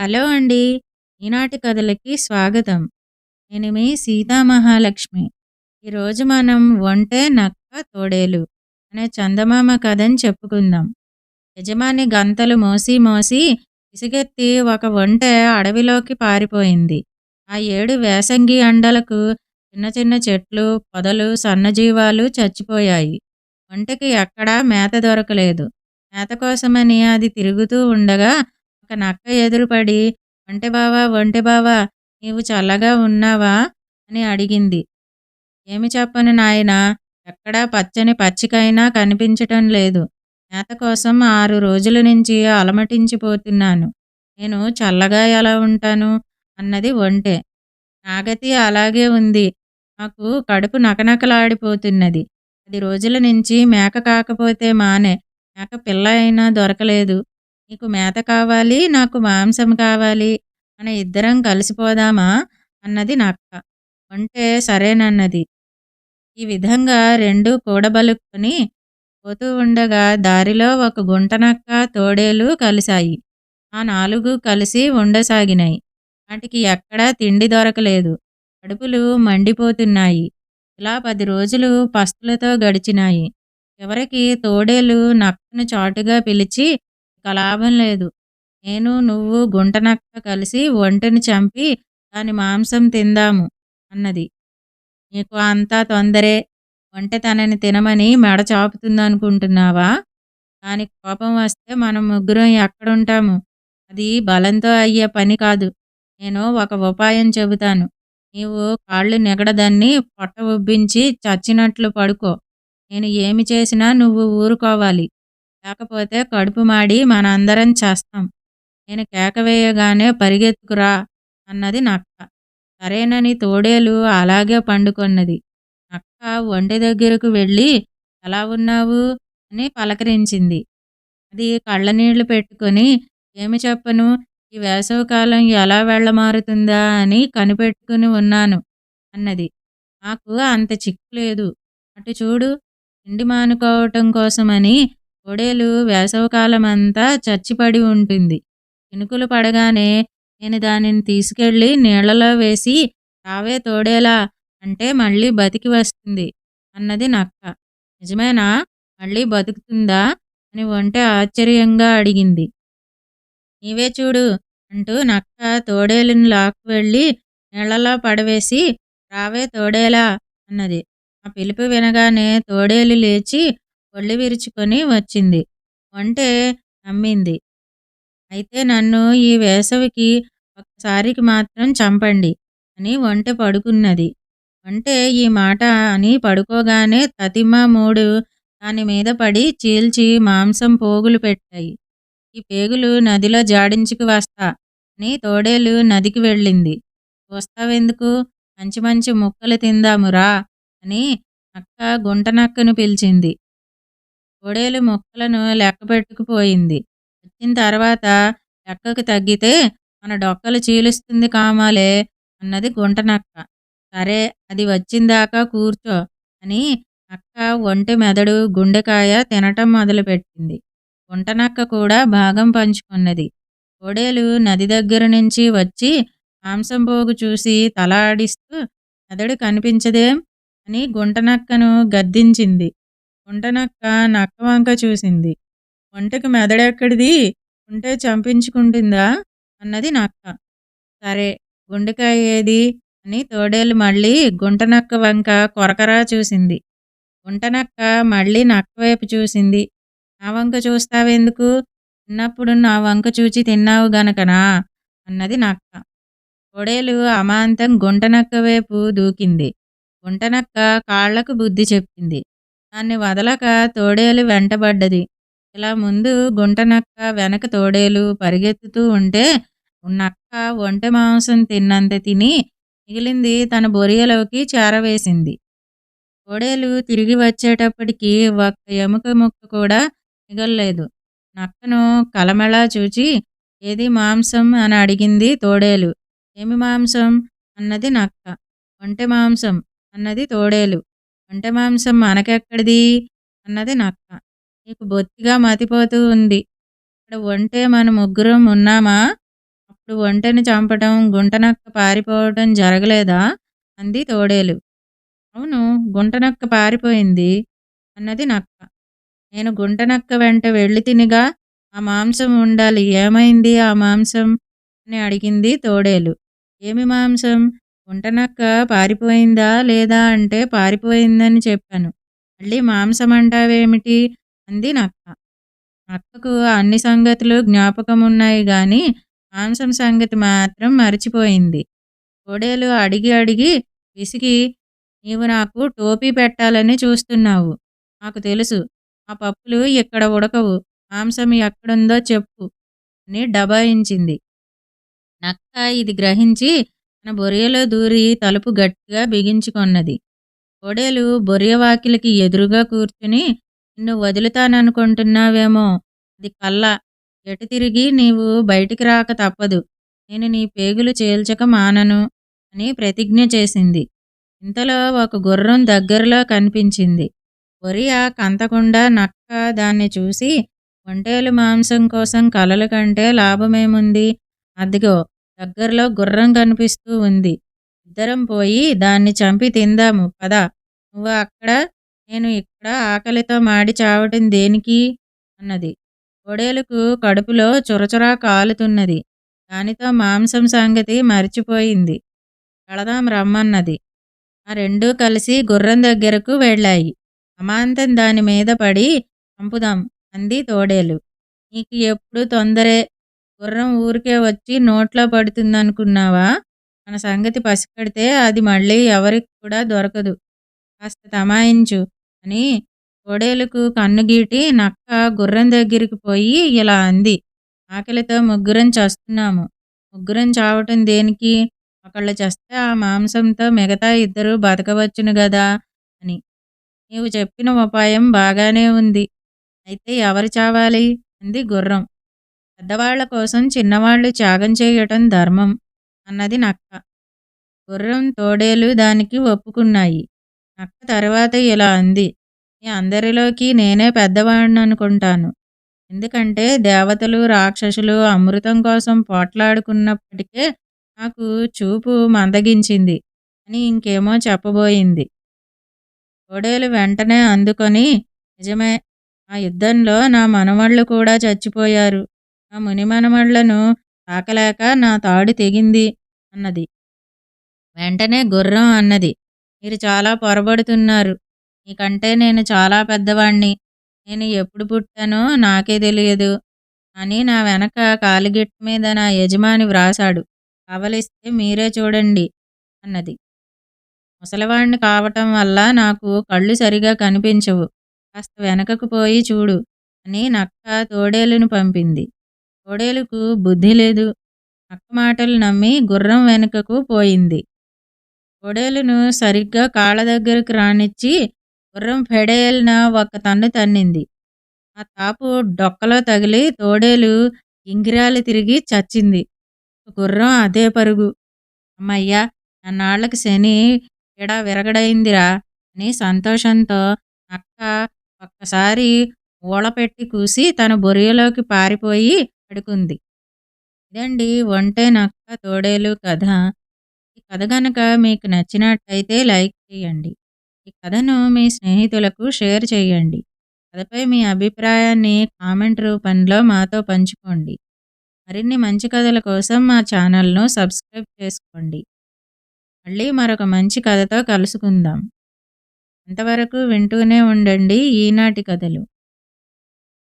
Hello అండి. ఈనాటి కథలకి స్వాగతం. నేను మీ సీతామహాలక్ష్మి ఈరోజు మనం ఒంటే నక్క తోడేలు అనే చందమామ కథని చెప్పుకుందాం. యజమాని గంతలు మోసి మోసి ఇసుగెత్తి ఒక ఒంటె అడవిలోకి పారిపోయింది. ఆ ఏడు వేసంగి అండలకు చిన్న చిన్న చెట్లు పొదలు సన్నజీవాలు చచ్చిపోయాయి. ఒంటెకి ఎక్కడా మేత దొరకలేదు. మేత కోసమని అది తిరుగుతూ ఉండగా నక్క ఎదురుపడి ఒంటె బావా ఒంటె బావా నీవు చల్లగా ఉన్నావా? అని అడిగింది. ఏమి చెప్పను నాయనా ఎక్కడా పచ్చని పచ్చికైనా కనిపించటం లేదు. మేత కోసం ఆరు రోజుల నుంచి అలమటించిపోతున్నాను. నేను చల్లగా ఎలా ఉంటాను అన్నది ఒంటె నాగతి అలాగే ఉంది. నాకు కడుపు నకనకలాడిపోతున్నది. పది రోజుల నుంచి మేక కాకపోతే మానే. మేక పిల్ల అయినా దొరకలేదు. నీకు మేత కావాలి నాకు మాంసం కావాలి మన ఇద్దరం కలిసిపోదామా అన్నది నక్క అంటే సరేనన్నది. ఈ విధంగా రెండు కూడబలుక్కొని పోతూ ఉండగా దారిలో ఒక గుంటనక్క తోడేలు కలిశాయి. ఆ నాలుగు కలిసి ఉండసాగినాయి. వాటికి ఎక్కడా తిండి దొరకలేదు. కడుపులు మండిపోతున్నాయి. ఇలా పది రోజులు పస్తులతో గడిచినాయి. చివరికి తోడేలు నక్కను చాటుగా పిలిచి ఇక లాభం లేదు. నేను నువ్వు గుంటనక్క కలిసి ఒంటెని చంపి దాని మాంసం తిందాము అన్నది. నీకు అంతా తొందరే. ఒంటె తనని తినమని మెడ చాపుతుందనుకుంటున్నావా? దానికి కోపం వస్తే మనం ముగ్గురం ఎక్కడుంటాము? అది బలంతో అయ్యే పని కాదు. నేను ఒక ఉపాయం చెబుతాను. నీవు కాళ్ళు నెగడదాన్ని పొట్ట ఉబ్బించి చచ్చినట్లు పడుకో. నేను ఏమి చేసినా నువ్వు ఊరుకోవాలి. లేకపోతే కడుపు మాడి మనందరం చేస్తాం. నేను కేక వేయగానే పరిగెత్తుకురా అన్నది నక్క. సరేనని తోడేలు అలాగే పండుకొన్నది. నక్క ఒంటి దగ్గరకు వెళ్ళి ఎలా ఉన్నావు? అని పలకరించింది. అది కళ్ళనీళ్ళు పెట్టుకొని ఏమి చెప్పను? ఈ వేసవికాలం ఎలా వెళ్ళమారుతుందా? అని కనిపెట్టుకుని ఉన్నాను అన్నది. నాకు అంత చిక్కు లేదు. అటు చూడు తిండి మానుకోవటం కోసమని తోడేలు వేసవకాలమంతా చచ్చిపడి ఉంటుంది. చినుకులు పడగానే నేను దానిని తీసుకెళ్ళి నీళ్ళలో వేసి రావే తోడేలా అంటే మళ్ళీ బతికి వస్తుంది అన్నది నక్క. నిజమేనా? మళ్ళీ బతుకుతుందా? అని ఒంటె ఆశ్చర్యంగా అడిగింది. నీవే చూడు అంటూ నక్క తోడేలుని లాక్కు వెళ్ళి నీళ్ళలో పడవేసి రావే తోడేలా అన్నది. ఆ పిలుపు వినగానే తోడేలు లేచి ఒళ్ళు విరుచుకొని వచ్చింది. ఒంటె నమ్మింది. అయితే నన్ను ఈ వేసవికి ఒక్కసారికి మాత్రం చంపండి అని వంట పడుకున్నది. వంటే ఈ మాట అని పడుకోగానే తతిమ మూడు దాని మీద పడి చీల్చి మాంసం పోగులు పెట్టాయి. ఈ పేగులు నదిలో జాడించుకు వస్తా అని తోడేలు నదికి వెళ్ళింది. వస్తావెందుకు? మంచి మంచి ముక్కలు తిందామురా అని అక్క గుంటనక్కను పిలిచింది. కోడేలు ముక్కలను లెక్క పెట్టుకుపోయింది వచ్చిన తర్వాత లెక్కకు తగ్గితే మన డొక్కలు చీలుస్తుంది కామాలే అన్నది గుంటనక్క. సరే అది వచ్చిందాకా కూర్చో అని అక్క ఒంటి మెదడు గుండెకాయ తినటం మొదలుపెట్టింది. గుంటనక్క కూడా భాగం పంచుకున్నది. కోడేలు నది దగ్గర నుంచి వచ్చి మాంసం పోగు చూసి తలాడిస్తూ మెదడు కనిపించదేం అని గుంటనక్కను గద్దించింది. గుంటనక్క నక్క వంక చూసింది. వంటకు మెదడెక్కడిది? ఉంటే చంపించుకుంటుందా? అన్నది నక్క. సరే గుండెకాయ ఏది? అని తోడేలు మళ్ళీ గుంటనక్క వంక కొరకరా చూసింది. గుంటనక్క మళ్ళీ నక్క వైపు చూసింది. నా వంక చూస్తావెందుకు? చిన్నప్పుడు నా వంక చూచి తిన్నావు గనకనా? అన్నది నక్క. తోడేలు అమాంతం గుంటనక్క వైపు దూకింది. గుంటనక్క కాళ్ళకు బుద్ధి చెప్పింది. దాన్ని వదలక తోడేలు వెంటబడ్డది. ఇలా ముందు గుంటనక్క వెనక తోడేలు పరిగెత్తుతూ ఉంటే నక్క ఒంటె మాంసం తిన్నంత తిని మిగిలింది తన బొరియలోకి చేరవేసింది. తోడేలు తిరిగి వచ్చేటప్పటికి ఒక్క ఎముక ముక్క కూడా మిగల్లేదు. నక్కను కలమలా చూచి ఏది మాంసం? అని అడిగింది తోడేలు. ఏమి మాంసం? అన్నది నక్క. ఒంటె మాంసం? అన్నది తోడేలు. వంట మాంసం మనకెక్కడిది? అన్నది నక్క. నీకు బొత్తిగా మతిపోతూ ఉంది. ఇక్కడ ఒంటే మన ముగ్గురం ఉన్నామా? అప్పుడు ఒంటెని చంపటం గుంటనక్క పారిపోవటం జరగలేదా? అంది తోడేలు. అవును గుంటనక్క పారిపోయింది అన్నది నక్క. నేను గుంటనక్క వెంట వెళ్ళి తినిగా ఆ మాంసం ఉండాలి. ఏమైంది ఆ మాంసం? అని అడిగింది తోడేలు. ఏమి మాంసం? గుంటనక్క పారిపోయిందా లేదా అంటే పారిపోయిందని చెప్పాను. మళ్ళీ మాంసం అంటావేమిటి? అంది నక్క. నక్కకు అన్ని సంగతులు జ్ఞాపకం ఉన్నాయి గాని మాంసం సంగతి మాత్రం మర్చిపోయింది. కోడేలు అడిగి అడిగి విసిగి నీవు నాకు టోపీ పెట్టాలని చూస్తున్నావు. నాకు తెలుసు ఆ పప్పులు ఇక్కడ ఉడకవు. మాంసం ఎక్కడుందో చెప్పు అని డబాయించింది నక్క ఇది గ్రహించి తన బొరియలో దూరి తలుపు గట్టిగా బిగించుకొన్నది. కోడేలు బొరియ వాకిలికి ఎదురుగా కూర్చుని నిన్ను వదులుతాననుకుంటున్నావేమో అది కళ్ళ. ఎటు తిరిగి నీవు బయటికి రాక తప్పదు. నేను నీ పేగులు చేల్చక మానను అని ప్రతిజ్ఞ చేసింది. ఇంతలో ఒక గుర్రం దగ్గరలో కనిపించింది. బొరియ కంతకుండా నక్క దాన్ని చూసి ఒంటేలు మాంసం కోసం కలలు కంటే లాభమేముంది? అదిగో దగ్గరలో గుర్రం కనిపిస్తూ ఉంది. ఇద్దరం పోయి దాన్ని చంపి తిందాము. పద. నువ్వు అక్కడ నేను ఇక్కడ ఆకలితో మాడి చావటం దేనికి? అన్నది. కోడేలుకు కడుపులో చురచురా కాలుతున్నది. దానితో మాంసం సంగతి మర్చిపోయింది. కళదాం రమ్మన్నది. ఆ రెండూ కలిసి గుర్రం దగ్గరకు వెళ్ళాయి. అమాంతం దాని మీద పడి చంపుదాం అంది తోడేలు. నీకు ఎప్పుడు తొందరే గుర్రం ఊరికే వచ్చి నోట్లో పడుతుందనుకున్నావా? మన సంగతి పసికడితే అది మళ్ళీ ఎవరికి కూడా దొరకదు. కాస్త తమాయించు అని కోడేలకు కన్నుగీటి నక్క గుర్రం దగ్గరికి పోయి ఇలా అంది. ఆకలితో ముగ్గురం చస్తున్నాము. ముగ్గురం చావటం దేనికి? ఒకళ్ళు చస్తే ఆ మాంసంతో మిగతా ఇద్దరు బతకవచ్చును గదా అని. నీవు చెప్పిన ఉపాయం బాగానే ఉంది. అయితే ఎవరు చావాలి? అంది గుర్రం. పెద్దవాళ్ళ కోసం చిన్నవాళ్ళు త్యాగం చేయటం ధర్మం అన్నది నక్క. గుర్రం తోడేలు దానికి ఒప్పుకున్నాయి. నక్క తర్వాత ఇలా అంది మీ అందరిలోకి నేనే పెద్దవాడిని అనుకుంటాను. ఎందుకంటే దేవతలు రాక్షసులు అమృతం కోసం పోట్లాడుకున్నప్పటికే నాకు చూపు మందగించింది అని ఇంకేమో చెప్పబోయింది. తోడేలు వెంటనే అందుకొని నిజమే ఆ యుద్ధంలో నా మనవళ్ళు కూడా చచ్చిపోయారు. ఆ మునిమనమళ్ళను తాకలేక నా తాడు తెగింది అన్నది. వెంటనే గుర్రం అన్నది. మీరు చాలా పొరబడుతున్నారు. నీకంటే నేను చాలా పెద్దవాణ్ణి. నేను ఎప్పుడు పుట్టానో నాకే తెలియదు అని నా వెనక కాలిగిట్ మీద నా యజమాని వ్రాసాడు కవలిస్తే మీరే చూడండి అన్నది. ముసలివాణ్ణి కావటం వల్ల నాకు కళ్ళు సరిగా కనిపించవు. కాస్త వెనకకు పోయి చూడు అని నక్క తోడేలును పంపింది. కోడేలుకు బుద్ధి లేదు. అక్క మాటలు నమ్మి గుర్రం వెనుకకు పోయింది. కోడేలును సరిగ్గా కాళ్ళ దగ్గరకు రానిచ్చి గుర్రం ఫెడేలిన ఒక తన్ను తన్నింది. ఆ తాపు డొక్కలో తగిలి తోడేలు ఇంగిరాలు తిరిగి చచ్చింది. గుర్రం అదే పరుగు. అమ్మయ్యా నన్నాళ్ళకి శని ఎడ విరగడైందిరా అని సంతోషంతో అక్క ఒక్కసారి ఊళపెట్టి కూసి తన బొరియలోకి పారిపోయి పడుకుంది. ఇదండి ఒంటే నక్క తోడేలు కథ. ఈ కథ గనక మీకు నచ్చినట్టయితే లైక్ చేయండి. ఈ కథను మీ స్నేహితులకు షేర్ చేయండి. కథపై మీ అభిప్రాయాన్ని కామెంట్ రూపంలో మాతో పంచుకోండి. మరిన్ని మంచి కథల కోసం మా ఛానల్ను సబ్స్క్రైబ్ చేసుకోండి. మళ్ళీ మరొక మంచి కథతో కలుసుకుందాం. అంతవరకు వింటూనే ఉండండి ఈనాటి కథలు.